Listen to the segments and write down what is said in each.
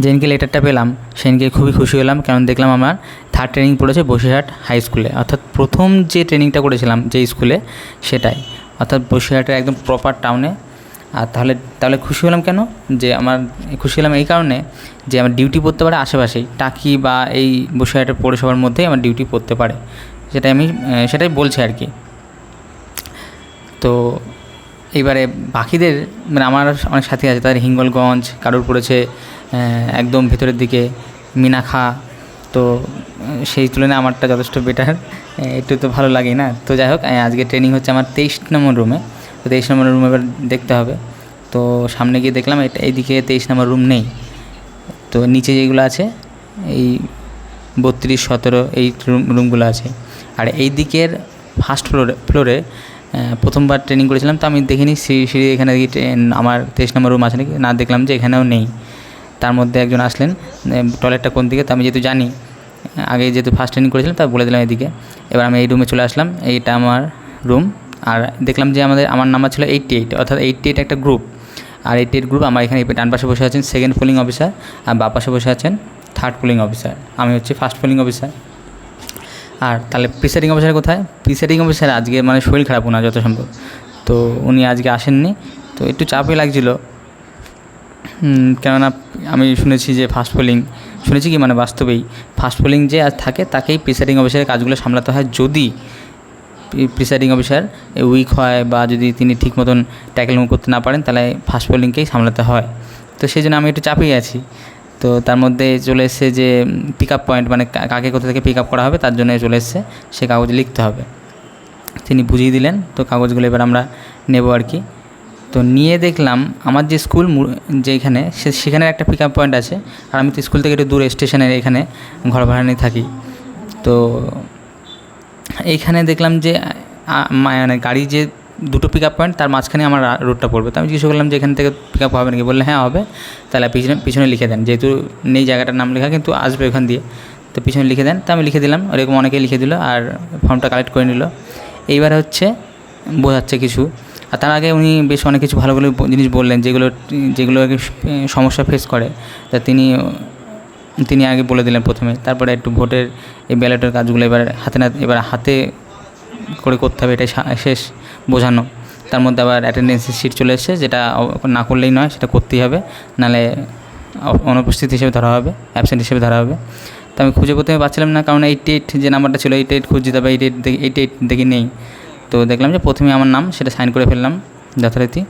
যেদিনকে লেটারটা পেলাম, সেদিনকে খুবই খুশি হলাম, কারণ দেখলাম আমার থার্ড ট্রেনিং পড়েছে বসিরহাট হাই স্কুলে অর্থাৎ প্রথম যে ট্রেনিংটা করেছিলাম যে স্কুলে সেটাই। অর্থাৎ বসিরহাটের একদম প্রপার টাউনে আর তাহলে তাহলে খুশি হলাম কেন? যে আমার, খুশি হলাম এই কারণে যে আমার ডিউটি পড়তে পারে আশেপাশেই। টাকি বা এই বসিরহাটের পৌরসভার মধ্যেই আমার ডিউটি পড়তে পারে। সেটাই আমি সেটাই বলছি আর কি। তো এইবারে বাকিদের মানে আমার অনেক সাথী আছে, তাদের হিঙ্গলগঞ্জ কারুর পড়েছে একদম ভেতরের দিকে, মিনাখা, তো সেই তুলনায় আমারটা যথেষ্ট বেটার একটু তো ভালো লাগেই না। তো যাই হোক আজকে ট্রেনিং হচ্ছে আমার তেইশ নম্বর রুমে তো তেইশ নম্বর রুমে এবার দেখতে হবে। তো সামনে গিয়ে দেখলাম, এটা এইদিকে তেইশ নম্বর রুম নেই। তো নিচে যেগুলো আছে, এই বত্রিশ, সতেরো, এই রুম রুমগুলো আছে। আর এই দিকের ফার্স্ট ফ্লোরে ফ্লোরে প্রথমবার ট্রেনিং করেছিলাম, তো আমি দেখিনি সিঁড়ি এখানে দেখি আমার তেইশ নম্বর রুম আছে নাকি? না দেখলাম যে এখানেও নেই। তার মধ্যে একজন আসলেন টয়লেটটা কোন দিকে, তো আমি যেহেতু জানি আগে যেহেতু ফার্স্ট ট্রেনিং করেছিলাম তা বলে দিলাম এদিকে। এবার আমি এই রুমে চলে আসলাম, এইটা আমার রুম আর দেখলাম যে আমাদের, আমার নাম্বার ছিল এইটটি এইট অর্থাৎ এইটটি এইট একটা গ্রুপ আর এইটটি এইট গ্রুপ আমার এখানে ডান পাশে বসে আছেন সেকেন্ড পোলিং অফিসার আর বা পাশে বসে আছেন থার্ড পোলিং অফিসার আমি হচ্ছে ফার্স্ট পোলিং অফিসার আর তাহলে প্রিসাইডিং অফিসার কোথায়? প্রিসাইডিং অফিসার আজকে মানে শরীর খারাপ ওনার যত সম্ভব। তো উনি আজকে আসেননি। তো একটু চাপই লাগছিল। কেননা আমি শুনেছি যে ফার্স্ট পোলিং শুনেছি কি মানে বাস্তবেই? ফার্স্ট পোলিং যে আজ থাকে তাকেই প্রিসাইডিং অফিসারের কাজগুলো সামলাতে হয় যদি প্রিসাইডিং অফিসার উইক হয় বা যদি তিনি ঠিক মতন ট্যাকেল করতে না পারেন, তাহলে ফার্স্ট পোলিংকেই সামলাতে হয়। তো সেই জন্য আমি একটু চাপেই আছি। তো তার মধ্যে চলে এসছে যে পিক আপ পয়েন্ট মানে কাকে কোথা থেকে পিক আপ করা হবে তার জন্য চলে এসছে, সে কাগজ লিখতে হবে। তিনি বুঝিয়ে দিলেন, তো কাগজগুলো এবার আমরা নেব আর কি। তো নিয়ে দেখলাম, আমার যে স্কুল যেখানে সে, সেখানে একটা পিক আপ পয়েন্ট আছে, আর আমি তো স্কুল থেকে একটু দূরে স্টেশনের এখানে ঘর ভাড়া নিয়ে থাকি। তো এইখানে দেখলাম যে মানে গাড়ি যে দুটো পিক আপ পয়েন্ট তার মাঝখানে আমার রা- রোডটা পড়বে। তো আমি জিজ্ঞেস করলাম যে এখান থেকে পিক আপ হবে নাকি? বললে হ্যাঁ হবে। তাহলে পিছনে পিছনে লিখে দেন। যেহেতু নেই জায়গাটার নাম লেখা, কিন্তু আসবে ওখান দিয়ে। তো পিছনে লিখে দেন। তো আমি লিখে দিলাম। ওরকম অনেকেই লিখে দিল আর ফর্মটা কালেক্ট করে নিল। এইবার হচ্ছে বোঝাচ্ছে কিছু। আর তার আগে উনি বেশ অনেক কিছু ভালো ভালো জিনিস বললেন, যেগুলো যেগুলো সমস্যা ফেস করে। তা তিনি তিনি আগে বলে দিলেন প্রথমে। তারপরে একটু ভোটের এই ব্যালটের কাজগুলো এবার হাতে না, এবার হাতে করে করতে হবে, এটাই শেষ। বোঝানো। তার মধ্যে আবার অ্যাটেন্ডেন্সের শিট চলে এসেছে, যেটা না করলেই নয়, সেটা করতেই হবে। নাহলে অনুপস্থিত হিসেবে ধরা হবে অ্যাবসেন্ট হিসেবে ধরা হবে। তো আমি খুঁজে প্রথমে পাচ্ছিলাম না, কারণ এইট এইট যে নাম্বারটা ছিল এইট এইট খুঁজছি, তবে এইট এইট এইট এইট দেখি নেই। তো দেখলাম যে প্রথমে আমার নাম, সেটা সাইন করে ফেললাম যথারীতি।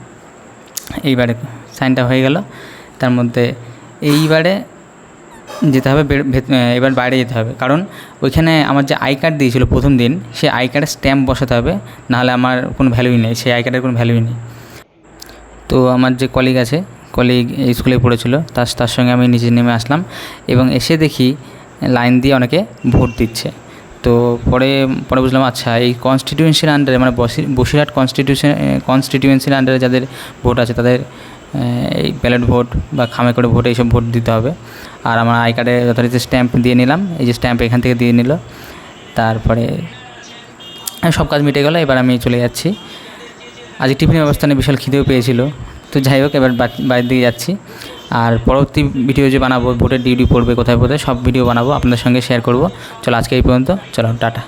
এইবারে সাইনটা হয়ে গেল। তার মধ্যে এইবারে যেতে হবে এবার বাইরে যেতে হবে। কারণ ওইখানে আমার যে আই কার্ড দিয়েছিল প্রথম দিন, সেই আই কার্ডের স্ট্যাম্প বসাতে হবে, নাহলে আমার কোনো ভ্যালুই নেই, সেই আই কার্ডের কোনো ভ্যালুই নেই। তো আমার যে কলিগ আছে কলিগ স্কুলে পড়েছিল, তার তার সঙ্গে আমি নিচে নেমে আসলাম এবং এসে দেখি লাইন দিয়ে অনেকে ভোট দিচ্ছে। তো পরে পরে বুঝলাম আচ্ছা এই কনস্টিটিউয়েন্সির আন্ডারে মানে বসি- বসিরহাট কনস্টিটিউশন কনস্টিটিউয়েন্সির আন্ডারে যাদের ভোট আছে, তাদের এই ব্যালট ভোট বা খামে করে ভোট এইসব ভোট দিতে হবে। আর আমার আই কার্ডে যথারীতি স্ট্যাম্প দিয়ে নিলাম, এই যে স্ট্যাম্প এখান থেকে দিয়ে নিল। তারপরে সব কাজ মিটে গেল, এবার আমি চলে যাচ্ছি। আজকে টিফিনের ব্যবস্থা নিয়ে বিশাল খিদেও পেয়েছিল। তো যাই হোক, এবার বাইরের দিকে যাচ্ছি। আর পরবর্তী ভিডিও যে বানাবো ভোটের ডিউটি পড়বে কোথায় কোথায়, সব ভিডিও বানাবো, আপনাদের সঙ্গে শেয়ার করব। চলো আজকে এই পর্যন্ত, চলো, টাটা।